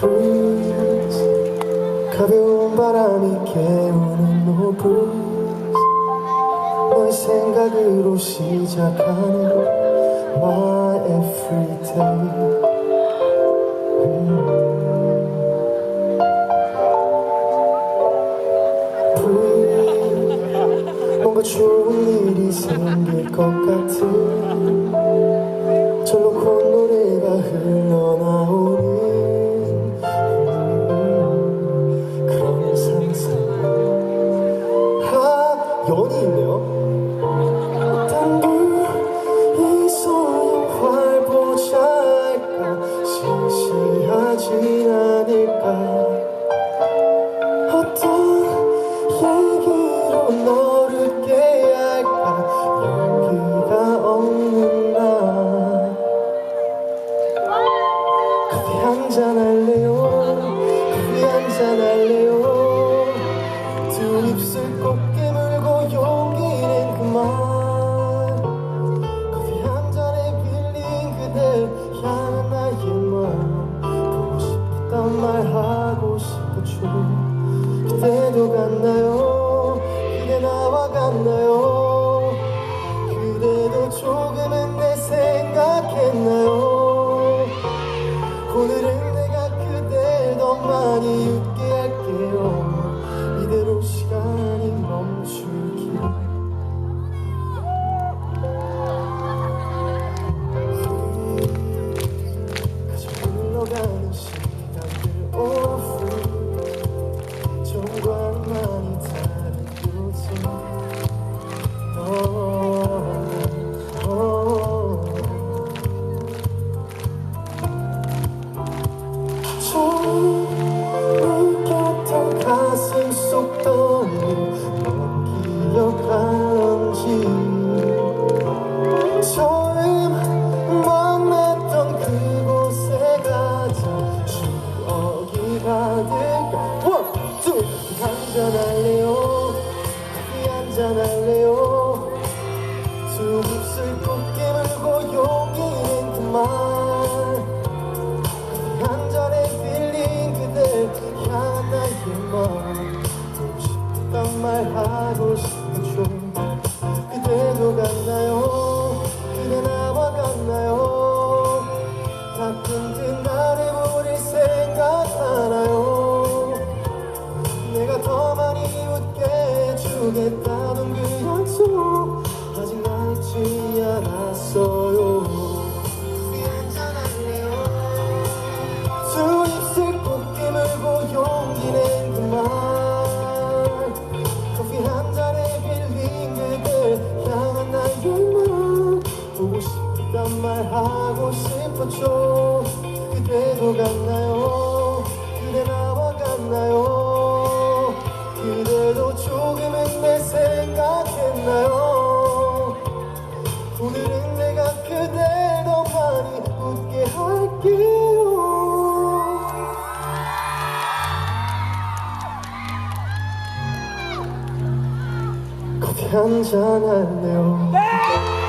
breeze 가벼운 바람이 깨우는 no breeze 너의 생각으로 시작하는 my everyday. 음. 뭔가 좋은 일이 생길 것 같은 계기로 너를 깨할까? 용기가 없나 커피 한 잔 할래요? 커피 잔 할래요? 두 입술 꼭 깨물고 용기는 그만. 한잔할래요? 수없을 꽃게 물고 용기 있는 그만. 한잔할래요 네!